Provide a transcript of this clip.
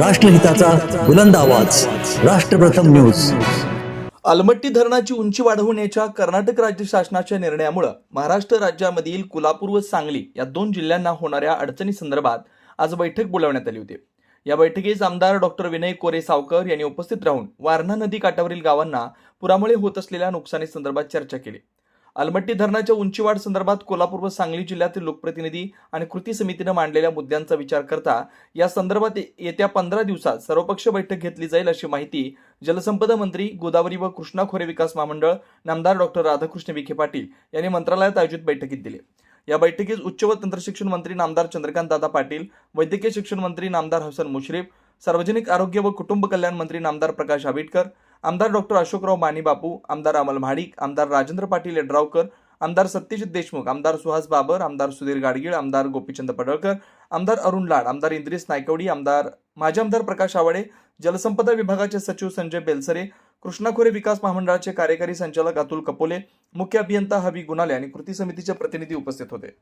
राष्ट्रहिताचा बुलंद आवाज. राष्ट्रप्रथम न्यूज. अलमट्टी धरणाची उंची वाढवण्याच्या कर्नाटक राज्य शासनाच्या निर्णयामुळे महाराष्ट्र राज्यामधील कोल्हापूर व सांगली या दोन जिल्ह्यांना होणाऱ्या अडचणी संदर्भात आज बैठक बोलावण्यात आली होती. या बैठकीस आमदार डॉक्टर विनय कोरे सावकर यांनी उपस्थित राहून वारणा नदी काठावरील गावांना पुरामुळे होत असलेल्या नुकसानी संदर्भात चर्चा केली. अलमट्टी धरणाच्या उंचीवाढ संदर्भात कोल्हापूर व सांगली जिल्ह्यातील लोकप्रतिनिधी आणि कृती समितीनं मांडलेल्या मुद्द्यांचा विचार करता या संदर्भात येत्या पंधरा दिवसात सर्वपक्ष बैठक घेतली जाईल अशी माहिती जलसंपदा मंत्री गोदावरी व कृष्णा खोरे विकास महामंडळ नामदार डॉक्टर राधाकृष्ण विखे पाटील यांनी मंत्रालयात आयोजित बैठकीत दिली. या बैठकीत उच्च व तंत्रशिक्षण मंत्री नामदार चंद्रकांत दादा पाटील वैद्यकीय शिक्षण मंत्री नामदार हसन मुश्रीफ सार्वजनिक आरोग्य व कुटुंब कल्याण मंत्री नामदार प्रकाश आंबेडकर आमदार डॉक्टर अशोकराव मानी बापू आमदार अमल म्हाडिक आमदार राजेंद्र पाटील यड्रावकर आमदार सत्यजित देशमुख आमदार सुहास बाबर आमदार सुधीर गाडगीळ आमदार गोपीचंद पडळकर आमदार अरुण लाड आमदार इंद्रिस नायकवडी आमदार माजी आमदार प्रकाश आवाडे जलसंपदा विभागाचे सचिव संजय बेलसरे कृष्णा खोरे विकास महामंडळाचे कार्यकारी संचालक अतुल कपोले मुख्य अभियंता हवी गुणाले आणि कृती समितीचे प्रतिनिधी उपस्थित होते.